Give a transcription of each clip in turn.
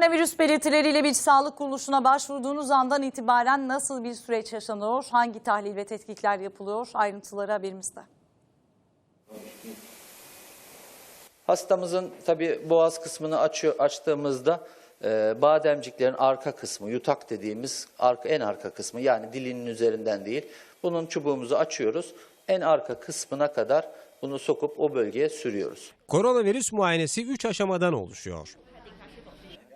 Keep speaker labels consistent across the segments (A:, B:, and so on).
A: Koronavirüs belirtileriyle bir sağlık kuruluşuna başvurduğunuz andan itibaren nasıl bir süreç yaşanıyor? Hangi tahlil ve tetkikler yapılıyor? Ayrıntıları haberimizde.
B: Hastamızın tabi boğaz kısmını açıyor, açtığımızda e, bademciklerin arka kısmı, yutak dediğimiz arka, en arka kısmı yani dilinin üzerinden değil. Bunun çubuğumuzu açıyoruz. En arka kısmına kadar bunu sokup o bölgeye sürüyoruz.
C: Koronavirüs muayenesi 3 aşamadan oluşuyor.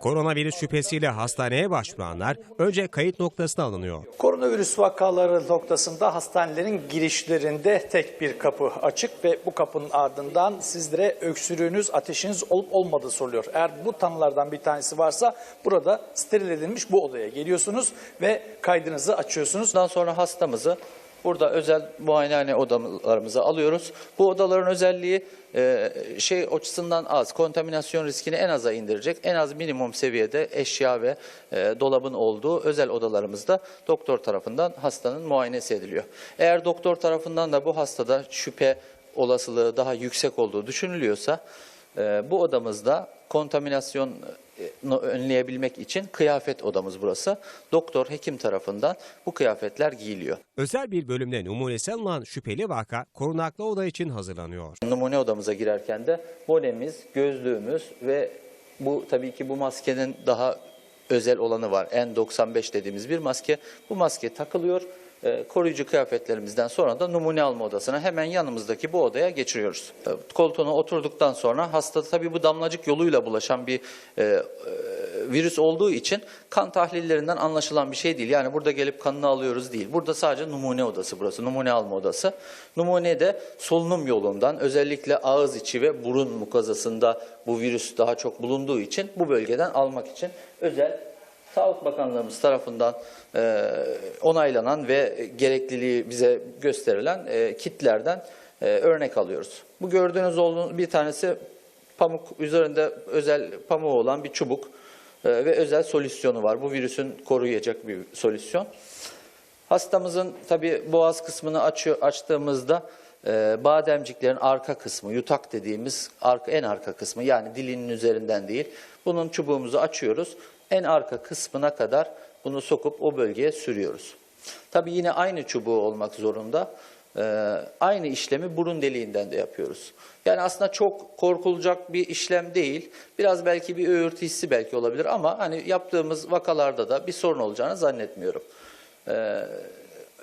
C: Koronavirüs şüphesiyle hastaneye başvuranlar önce kayıt noktasına alınıyor.
D: Koronavirüs vakaları noktasında hastanelerin girişlerinde tek bir kapı açık ve bu kapının ardından sizlere öksürüğünüz, ateşiniz olup olmadığı soruluyor. Eğer bu tanılardan bir tanesi varsa burada steril edilmiş bu odaya geliyorsunuz ve kaydınızı açıyorsunuz.
B: Bundan sonra hastamızı burada özel muayenehane odalarımıza alıyoruz. Bu odaların özelliği e, şey açısından az, kontaminasyon riskini en aza indirecek, en az minimum seviyede eşya ve e, dolabın olduğu özel odalarımızda doktor tarafından hastanın muayenesi ediliyor. Eğer doktor tarafından da bu hastada şüphe olasılığı daha yüksek olduğu düşünülüyorsa e, bu odamızda kontaminasyon önleyebilmek için kıyafet odamız burası. Doktor, hekim tarafından bu kıyafetler giyiliyor.
C: Özel bir bölümde numunesi alınan şüpheli vaka korunaklı oda için hazırlanıyor.
B: Numune odamıza girerken de bonemiz, gözlüğümüz ve bu tabii ki bu maskenin daha özel olanı var. N95 dediğimiz bir maske. Bu maske takılıyor. Ee, koruyucu kıyafetlerimizden sonra da numune alma odasına hemen yanımızdaki bu odaya geçiriyoruz. Ee, Koltuğuna oturduktan sonra hasta tabii bu damlacık yoluyla bulaşan bir e, e, virüs olduğu için kan tahlillerinden anlaşılan bir şey değil. Yani burada gelip kanını alıyoruz değil. Burada sadece numune odası burası, numune alma odası. Numune de solunum yolundan özellikle ağız içi ve burun mukazasında bu virüs daha çok bulunduğu için bu bölgeden almak için özel Sağlık Bakanlığımız tarafından e, onaylanan ve gerekliliği bize gösterilen e, kitlerden e, örnek alıyoruz. Bu gördüğünüz olduğunuz bir tanesi pamuk üzerinde özel pamuğu olan bir çubuk e, ve özel solüsyonu var. Bu virüsün koruyacak bir solüsyon. Hastamızın tabi boğaz kısmını açıyor, açtığımızda e, bademciklerin arka kısmı, yutak dediğimiz en arka kısmı yani dilinin üzerinden değil. Bunun çubuğumuzu açıyoruz. En arka kısmına kadar bunu sokup o bölgeye sürüyoruz. Tabi yine aynı çubuğu olmak zorunda. E, aynı işlemi burun deliğinden de yapıyoruz. Yani aslında çok korkulacak bir işlem değil. Biraz belki bir öğürtü hissi belki olabilir ama hani yaptığımız vakalarda da bir sorun olacağını zannetmiyorum. Ee,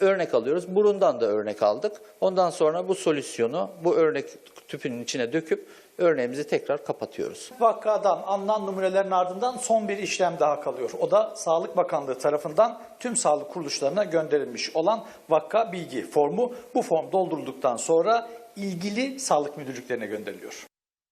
B: örnek alıyoruz. Burundan da örnek aldık. Ondan sonra bu solüsyonu bu örnek tüpünün içine döküp örneğimizi tekrar kapatıyoruz.
D: Vakadan alınan numunelerin ardından son bir işlem daha kalıyor. O da Sağlık Bakanlığı tarafından tüm sağlık kuruluşlarına gönderilmiş olan vaka bilgi formu. Bu form doldurulduktan sonra ilgili sağlık müdürlüklerine gönderiliyor.